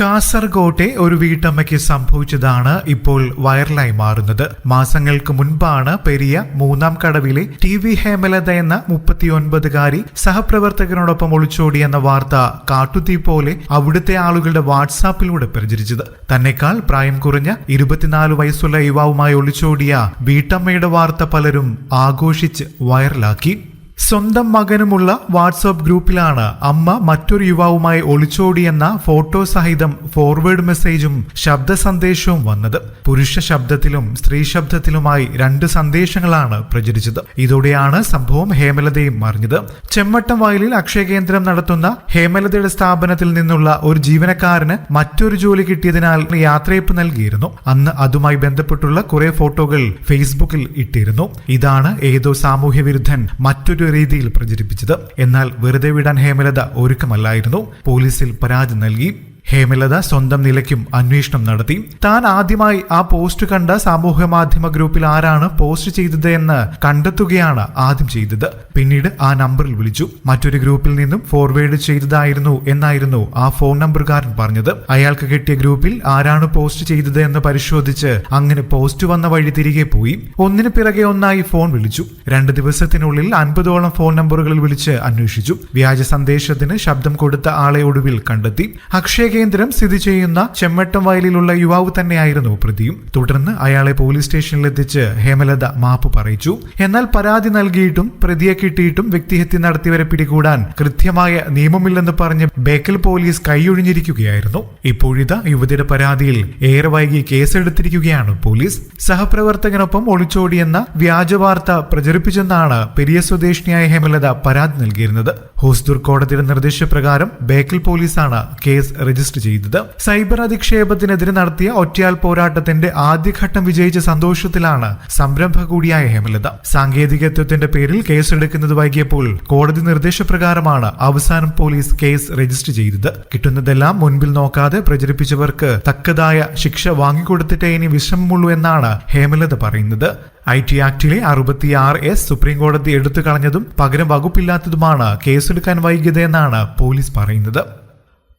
കാസർഗോട്ടെ ഒരു വീട്ടമ്മയ്ക്ക് സംഭവിച്ചതാണ് ഇപ്പോൾ വൈറലായി മാറുന്നത്. മാസങ്ങൾക്ക് മുൻപാണ് പെരിയ മൂന്നാം കടവിലെ ടി വി ഹേമലത എന്ന മുപ്പത്തിയൊൻപതുകാരി സഹപ്രവർത്തകനോടൊപ്പം ഒളിച്ചോടി എന്ന വാർത്ത കാട്ടുതീ പോലെ അവിടുത്തെ ആളുകളുടെ വാട്സാപ്പിലൂടെ പ്രചരിച്ചത്. തന്നെക്കാൾ പ്രായം കുറഞ്ഞ ഇരുപത്തിനാല് വയസ്സുള്ള യുവാവുമായി ഒളിച്ചോടിയ വീട്ടമ്മയുടെ വാർത്ത പലരും ആഘോഷിച്ച് വൈറലാക്കി. സ്വന്തം മകനുമുള്ള വാട്സാപ്പ് ഗ്രൂപ്പിലാണ് അമ്മ മറ്റൊരു യുവാവുമായി ഒളിച്ചോടിയെന്ന ഫോട്ടോ സഹിതം ഫോർവേഡ് മെസ്സേജും ശബ്ദ സന്ദേശവും വന്നത്. പുരുഷ ശബ്ദത്തിലും സ്ത്രീ ശബ്ദത്തിലുമായി രണ്ട് സന്ദേശങ്ങളാണ് പ്രചരിച്ചത്. ഇതോടെയാണ് സംഭവം ഹേമലതയും അറിഞ്ഞത്. ചെമ്മട്ടം വയലിൽ അക്ഷയ കേന്ദ്രം നടത്തുന്ന ഹേമലതയുടെ സ്ഥാപനത്തിൽ നിന്നുള്ള ഒരു ജീവനക്കാരന് മറ്റൊരു ജോലി കിട്ടിയതിനാൽ യാത്രയപ്പ് നൽകിയിരുന്നു. അന്ന് അതുമായി ബന്ധപ്പെട്ടുള്ള കുറെ ഫോട്ടോകൾ ഫേസ്ബുക്കിൽ ഇട്ടിരുന്നു. ഇതാണ് ഏതോ സാമൂഹ്യ വിരുദ്ധൻ മറ്റൊരു രീതിയിൽ പ്രചരിപ്പിച്ചത്. എന്നാൽ വെറുതെ വിടാൻ ഹേമലത ഒരുക്കമല്ലായിരുന്നു. പോലീസിൽ പരാതി നൽകി ഹേമലത സ്വന്തം നിലയ്ക്കും അന്വേഷണം നടത്തി. താൻ ആദ്യമായി ആ പോസ്റ്റ് കണ്ട സാമൂഹ്യ മാധ്യമ ഗ്രൂപ്പിൽ ആരാണ് പോസ്റ്റ് ചെയ്തത് എന്ന് കണ്ടെത്തുകയാണ് ആദ്യം ചെയ്തത്. പിന്നീട് ആ നമ്പറിൽ വിളിച്ചു. മറ്റൊരു ഗ്രൂപ്പിൽ നിന്നും ഫോർവേഡ് ചെയ്തതായിരുന്നു എന്നായിരുന്നു ആ ഫോൺ നമ്പറുകാരൻ പറഞ്ഞത്. അയാൾക്ക് കിട്ടിയ ഗ്രൂപ്പിൽ ആരാണ് പോസ്റ്റ് ചെയ്തത് എന്ന് പരിശോധിച്ച് അങ്ങനെ പോസ്റ്റ് വന്ന വഴി തിരികെ പോയി. ഒന്നിനു പിറകെ ഒന്നായി ഫോൺ വിളിച്ചു. രണ്ട് ദിവസത്തിനുള്ളിൽ അൻപതോളം ഫോൺ നമ്പറുകളിൽ വിളിച്ച് അന്വേഷിച്ചു. വ്യാജ സന്ദേശത്തിന് ശബ്ദം കൊടുത്ത ആളെ ഒടുവിൽ കണ്ടെത്തി. അക്ഷയ കേന്ദ്രം സ്ഥിതി ചെയ്യുന്ന ചെമ്മട്ടം വയലിലുള്ള യുവാവ് തന്നെയായിരുന്നു പ്രതിയും. തുടർന്ന് അയാളെ പോലീസ് സ്റ്റേഷനിലെത്തിച്ച് ഹേമലത മാപ്പ് പറയിച്ചു. എന്നാൽ പരാതി നൽകിയിട്ടും പ്രതിയെ കിട്ടിയിട്ടും വ്യക്തിഹത്യ നടത്തിയവരെ പിടികൂടാൻ കൃത്യമായ നിയമമില്ലെന്ന് പറഞ്ഞ് ബേക്കൽ പോലീസ് കൈയൊഴിഞ്ഞിരിക്കുകയായിരുന്നു. ഇപ്പോഴിതാ യുവതിയുടെ പരാതിയിൽ ഏറെ വൈകി കേസെടുത്തിരിക്കുകയാണ് പോലീസ്. സഹപ്രവർത്തകനൊപ്പം ഒളിച്ചോടിയെന്ന വ്യാജ വാർത്ത പ്രചരിപ്പിച്ചെന്നാണ് പെരിയ സ്വദേശിനിയായ ഹേമലത പരാതി നൽകിയിരുന്നത്. ഹോസ്ദൂർ കോടതിയുടെ നിർദ്ദേശപ്രകാരം ബേക്കൽ പോലീസാണ് കേസ് രജിസ്റ്റർ ചെയ്തത്. സൈബർ അധിക്ഷേപത്തിനെതിരെ നടത്തിയ ഒറ്റയാൽ പോരാട്ടത്തിന്റെ ആദ്യഘട്ടം വിജയിച്ച സന്തോഷത്തിലാണ് സംരംഭ കൂടിയായ ഹേമലത. സാങ്കേതികത്വത്തിന്റെ പേരിൽ കേസെടുക്കുന്നത് വൈകിയപ്പോൾ കോടതി നിർദ്ദേശപ്രകാരമാണ് അവസാനം പോലീസ് കേസ് രജിസ്റ്റർ ചെയ്തത്. കിട്ടുന്നതെല്ലാം മുൻപിൽ നോക്കാതെ പ്രചരിപ്പിച്ചവർക്ക് തക്കതായ ശിക്ഷ വാങ്ങിക്കൊടുത്തിട്ടേ ഇനി വിഷമമുള്ളൂ എന്നാണ് ഹേമലത പറയുന്നത്. ഐ ടി ആക്ടിലെ അറുപത്തിയാറ് എസ് സുപ്രീം കോടതി എടുത്തു കളഞ്ഞതും പകരം വകുപ്പില്ലാത്തതുമാണ് കേസെടുക്കാൻ വൈകിയതെന്നാണ് പോലീസ് പറയുന്നത്.